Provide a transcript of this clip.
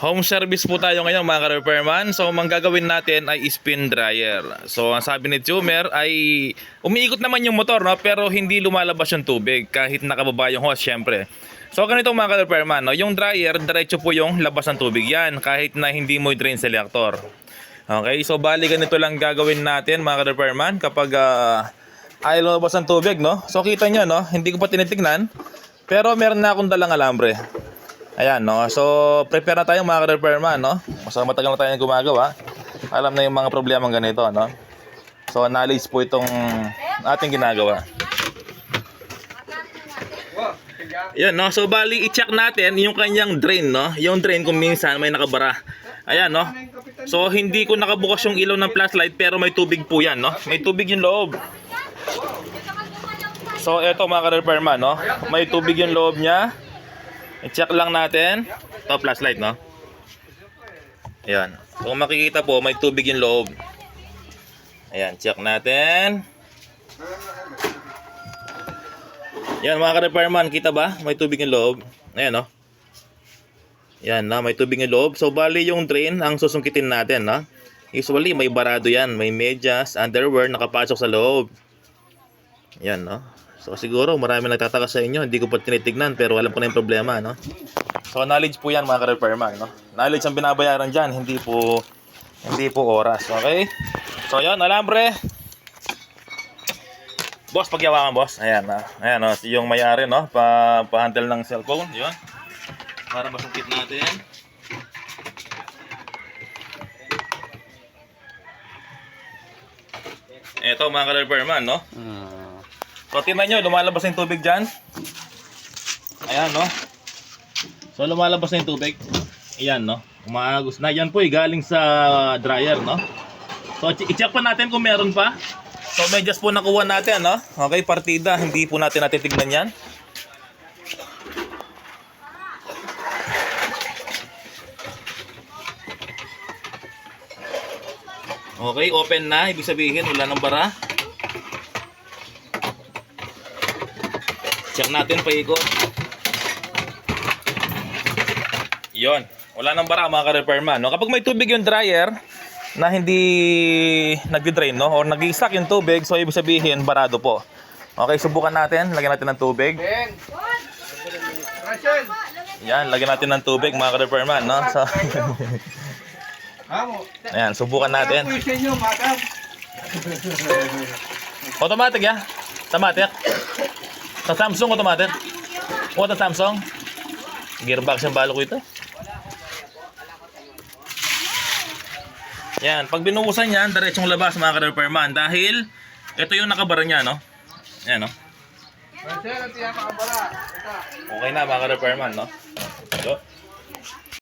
Home service po tayo ngayon mga ka-repairman. So, ang gagawin natin ay spin dryer. So, ang sabi ni Tumer ay umiikot naman yung motor, no? pero hindi lumalabas yung tubig kahit nakababa yung hose, syempre. So, ganito mga ka-repairman, no? yung dryer, diretso po yung labas ng tubig yan kahit na hindi mo i-drain selector. Okay, so bali ganito lang gagawin natin mga ka-repairman kapag uh, ayaw lumabas ng tubig, no? So, kita nyo, no? Hindi ko pa tinitignan, pero meron na akong dalang alambre. Ayan, no? So, prepare na tayo mga ka-repairman, no? Mas matagal na tayo gumagawa. Alam na yung mga problema ganito, no? So, knowledge po itong ating ginagawa. Yan, no? So, bali, i-check natin yung kanyang drain, no? Yung drain kung minsan may nakabara. Ayan, no? So, hindi ko nakabukas yung ilaw ng flashlight pero may tubig po yan, no? May tubig yung loob. So, eto mga ka-repairman, no? May tubig yung loob niya. I-check lang natin. Ito, flashlight, no? Ayan. Kung makikita po, may tubig yung loob. Ayan, check natin. Yan, mga ka-repairman, kita ba? May tubig yung loob. Ayan, no? Yan, na may tubig yung loob. So, bali yung drain ang susungkitin natin, no? Usually, may barado yan. May medyas, underwear, nakapasok sa loob. Yan, no? So, siguro, marami nagtataka sa inyo. Hindi ko pa tinitignan, pero alam ko na yung problema, no? So, knowledge po yan, mga ka-repairman, no? Knowledge ang binabayaran dyan, hindi po, hindi po oras, okay? So, yan, alambre. Boss, pagyawakan, boss. Ayan, ah. Ayan, no? yung may-ari, no? Pa, pa-handle ng cellphone, yun. Para masungkit natin. Ito, mga ka-repairman, no? So, tingnan nyo, lumalabas na yung tubig dyan. Ayan, no? So, lumalabas na yung tubig. Ayan, no? Umaagos na. Yan po, eh, galing sa dryer, no? So, i-check pa natin kung meron pa. So, medyas po nakuha natin, no? Okay, partida. Hindi po natin natitignan yan. Okay, open na. Ibig sabihin, wala nang bara. Check natin paikot. Yon. Wala nang bara mga ka-repairman. No? Kapag may tubig yung dryer na hindi nagdi-drain no or nag-stuck yung tubig, so ibig sabihin barado po. Okay, subukan natin. Lagyan natin ng tubig. Yan, lagyan natin ng tubig mga ka-repairman, no? So, ayan, subukan natin. Automatic ya? Automatic? Sa Samsung automatic? O sa Samsung? Gearbox yung balo ko ito. Yan, pag binuhusan yan, diretsong labas mga ka-repairman dahil ito yung nakabara niya, no? Yan, no? Ito. Okay na mga ka-repairman, no? Ito.